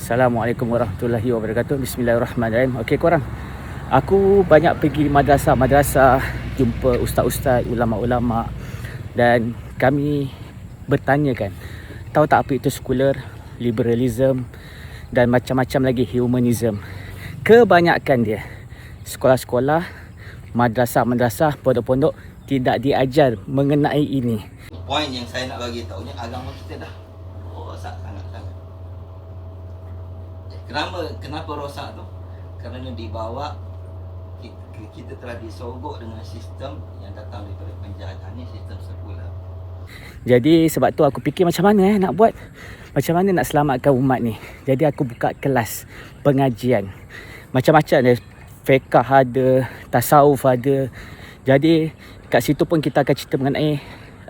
Assalamualaikum warahmatullahi wabarakatuh. Bismillahirrahmanirrahim. Okey korang. Aku banyak pergi madrasah-madrasah jumpa ustaz-ustaz, ulama-ulama dan kami bertanyakan tahu tak apa itu sekular, liberalism dan macam-macam lagi humanism. Kebanyakan dia sekolah-sekolah, madrasah-madrasah, pondok-pondok tidak diajar mengenai ini. Poin yang saya nak bagi tahu ni agama kita dah rosak sangat-sangat. Kenapa kenapa rosak tu? Kerana dibawa kita, telah disogok dengan sistem yang datang daripada penjajahan ni sistem sekular. Jadi sebab tu aku fikir macam mana eh nak buat macam mana nak selamatkan umat ni. Jadi aku buka kelas pengajian. Macam-macam dia fiqh ada, tasawuf ada. Jadi kat situ pun kita akan cerita mengenai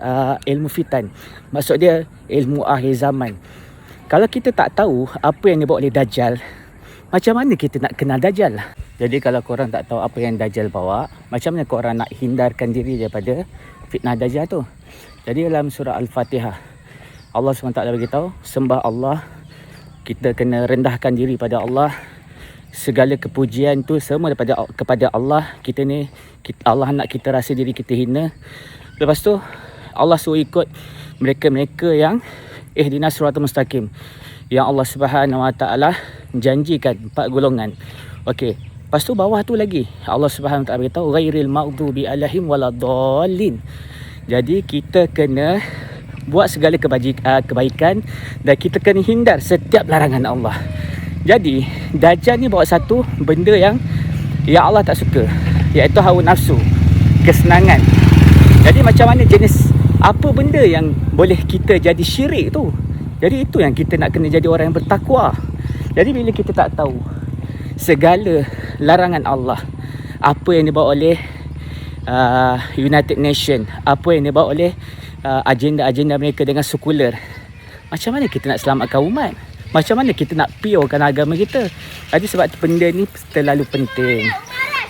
uh, ilmu fitan. Maksud dia ilmu akhir zaman. Kalau kita tak tahu apa yang dibawa oleh Dajjal, macam mana kita nak kenal Dajjal? Jadi kalau korang tak tahu apa yang Dajjal bawa, macam mana korang nak hindarkan diri daripada fitnah Dajjal tu? Jadi dalam surah Al-Fatihah, Allah SWT beritahu, sembah Allah, kita kena rendahkan diri pada Allah, segala kepujian tu semua daripada kepada Allah. Kita ni kita, Allah nak kita rasa diri kita hina. Lepas tu Allah suruh ikut mereka-mereka yang ihdinas siratal mustaqim yang Allah Subhanahu Wa Taala janjikan empat golongan. Okey. Lepas tu bawah tu lagi Allah Subhanahu Wa Taala beritahu ghairil maghdubi alaihim waladdallin. Jadi kita kena buat segala kebaikan, kebaikan dan kita kena hindar setiap larangan Allah. Jadi Dajjal ni bawa satu benda yang Ya Allah tak suka Iaitu hawa nafsu Kesenangan Jadi macam mana jenis Apa benda yang boleh kita jadi syirik tu? Jadi itu yang kita nak kena jadi orang yang bertakwa. Jadi bila kita tak tahu Segala larangan Allah Apa yang dibawa oleh uh, United Nation Apa yang dibawa oleh uh, Agenda-agenda mereka dengan sekular Macam mana kita nak selamatkan umat? Macam mana kita nak piorkan agama kita? Jadi sebab benda ni terlalu penting.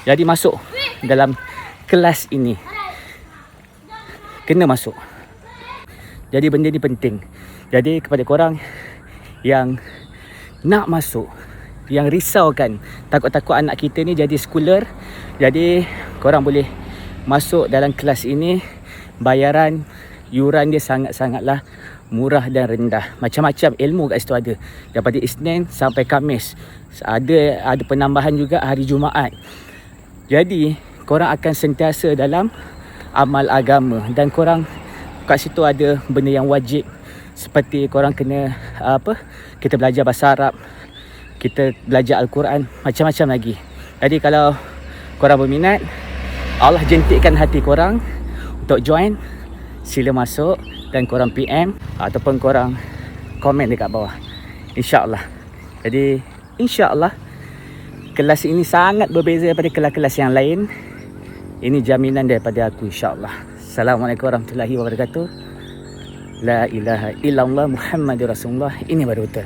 Jadi masuk dalam kelas ini kena masuk jadi benda ni penting jadi kepada korang yang nak masuk yang risau kan takut-takut anak kita ni jadi schooler jadi korang boleh masuk dalam kelas ini bayaran yuran dia sangat-sangatlah murah dan rendah. Macam-macam ilmu kat situ ada. Daripada Isnin sampai Kamis. Ada ada penambahan juga hari Jumaat. Jadi, korang akan sentiasa dalam amal agama dan korang kat situ ada benda yang wajib seperti korang kena apa? Kita belajar bahasa Arab. Kita belajar Al-Quran, macam-macam lagi. Jadi kalau korang berminat, Allah jentikkan hati korang untuk join. Sila masuk dan korang PM ataupun korang komen dekat bawah. InsyaAllah. Jadi insyaAllah kelas ini sangat berbeza daripada kelas-kelas yang lain. Ini jaminan daripada aku insyaAllah. Assalamualaikum warahmatullahi wabarakatuh. La ilaha illallah Muhammadur Rasulullah. Ini baru betul.